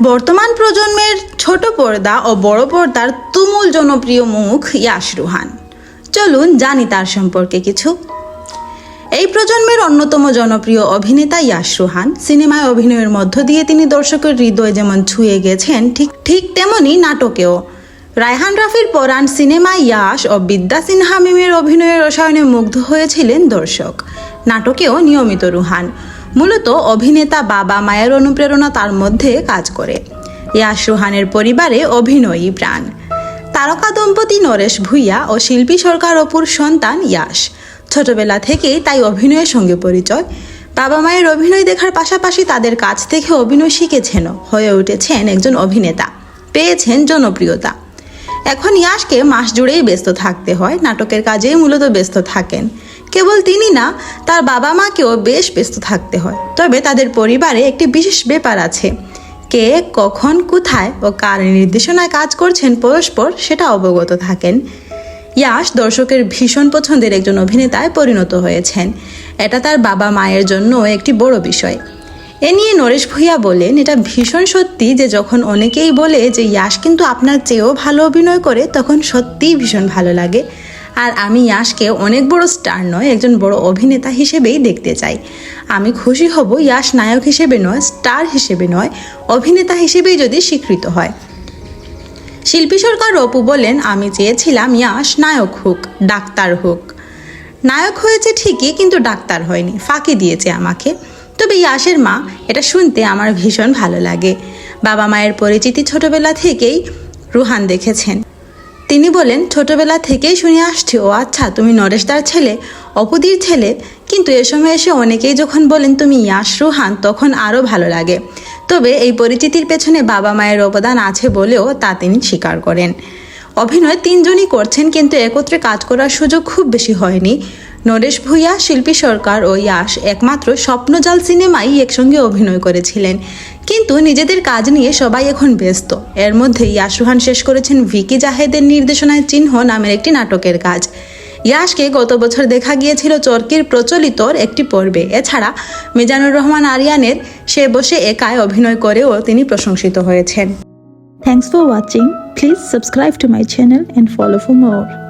বর্তমান প্রজন্মের ছোট পর্দা ও বড় পর্দার তুমুল জনপ্রিয় মুখ ইয়াশ রুহান। চলুন জানি তার সম্পর্কে কিছু। এই প্রজন্মের অন্যতম জনপ্রিয় অভিনেতা ইয়াশ রুহান সিনেমায় অভিনয়ের মধ্য দিয়ে তিনি দর্শকের হৃদয় যেমন ছুঁয়ে গেছেন, ঠিক ঠিক তেমনি নাটকেও। রায়হান রাফির পরাণ সিনেমায় ইয়াশ ও বিদ্যা সিনহা মিমের অভিনয়ের রসায়নে মুগ্ধ হয়েছিলেন দর্শক। নাটকেও নিয়মিত রুহান। মূলত অভিনেতা বাবা মায়ের অনুপ্রেরণা তার মধ্যে কাজ করে। ইয়াশ রুহানের পরিবারে অভিনয়ী প্রাণ। তারকা দম্পতি নরেশ ভূঁইয়া ও শিল্পী সরকার অপুর সন্তান ইয়াশ ছোটবেলা থেকেই তাই অভিনয়ের সঙ্গে পরিচয়। বাবা মায়ের অভিনয় দেখার পাশাপাশি তাদের কাছ থেকে অভিনয় শিখেছেন হয়ে উঠেছেন একজন অভিনেতা। পেয়েছেন জনপ্রিয়তা। এখন ইয়াশকে মাস জুড়েই ব্যস্ত থাকতে হয়, নাটকের কাজেই মূলত ব্যস্ত থাকেন। কেবল তিনি না, তার বাবা মাকেও বেশ ব্যস্ত থাকতে হয়। তবে তাদের পরিবারে একটি বিশেষ ব্যাপার আছে। কে, কখন, কোথায় ও কার নির্দেশনায় কাজ করছেন পরস্পর সেটা অবগত থাকেন। ইয়াশ দর্শকের ভীষণ পছন্দের একজন অভিনেতায় পরিণত হয়েছেন। এটা তার বাবা মায়ের জন্য একটি বড় বিষয়। এ নিয়ে নরেশ ভূঁইয়া বলেন, এটা ভীষণ সত্যি যে যখন অনেকেই বলে যে ইয়াশ কিন্তু আপনার চেয়েও ভালো অভিনয় করে, তখন সত্যিই ভীষণ ভালো লাগে। আর আমি ইয়াশকে অনেক বড় স্টার নয়, একজন বড় অভিনেতা হিসেবেই দেখতে চাই। আমি খুশি হব ইয়াশ নায়ক হিসেবে নয়, স্টার হিসেবে নয়, অভিনেতা হিসেবেই যদি স্বীকৃত হয়। শিল্পী সরকার অপু বলেন, আমি চেয়েছিলাম ইয়াশ নায়ক হোক, ডাক্তার হোক। নায়ক হয়েছে ঠিকই, কিন্তু ডাক্তার হয়নি, ফাঁকি দিয়েছে আমাকে। তবে ইয়াশের মা, এটা শুনতে আমার ভীষণ ভালো লাগে। বাবা মায়ের পরিচিতি ছোটবেলা থেকেই রুহান দেখেছেন। তিনি বলেন, ছোটবেলা থেকেই শুনে আসছি, ও আচ্ছা তুমি নরেশদার ছেলে, অপুদির ছেলে। কিন্তু এ সময় এসে অনেকেই যখন বলেন, তুমি ইয়াশ রুহান তখন আরও ভালো লাগে। তবে এই পরিচিতির পেছনে বাবা মায়ের অবদান আছে বলেও তা তিনি স্বীকার করেন। অভিনয় তিনজনই করছেন, কিন্তু একত্রে কাজ করার সুযোগ খুব বেশি হয়নি। নরেশ ভূঁইয়া, শিল্পী সরকার ও ইয়াশ একমাত্র স্বপ্নজাল সিনেমায় একসঙ্গে অভিনয় করেছিলেন। কিন্তু নিজেদের কাজ নিয়ে সবাই এখন ব্যস্ত। এর মধ্যে ইয়াশ রুহান শেষ করেছেন ভিকি জাহেদের নির্দেশনায় চিহ্ন নামের একটি নাটকের কাজ। ইয়াশকে গত বছর দেখা গিয়েছিল চরকির প্রচলিতর একটি পর্বে। এছাড়া মিজানুর রহমান আরিয়ানের সে বসে একায় অভিনয় করেও তিনি প্রশংসিত হয়েছেন। Thanks for watching. Please subscribe to my channel and follow for more.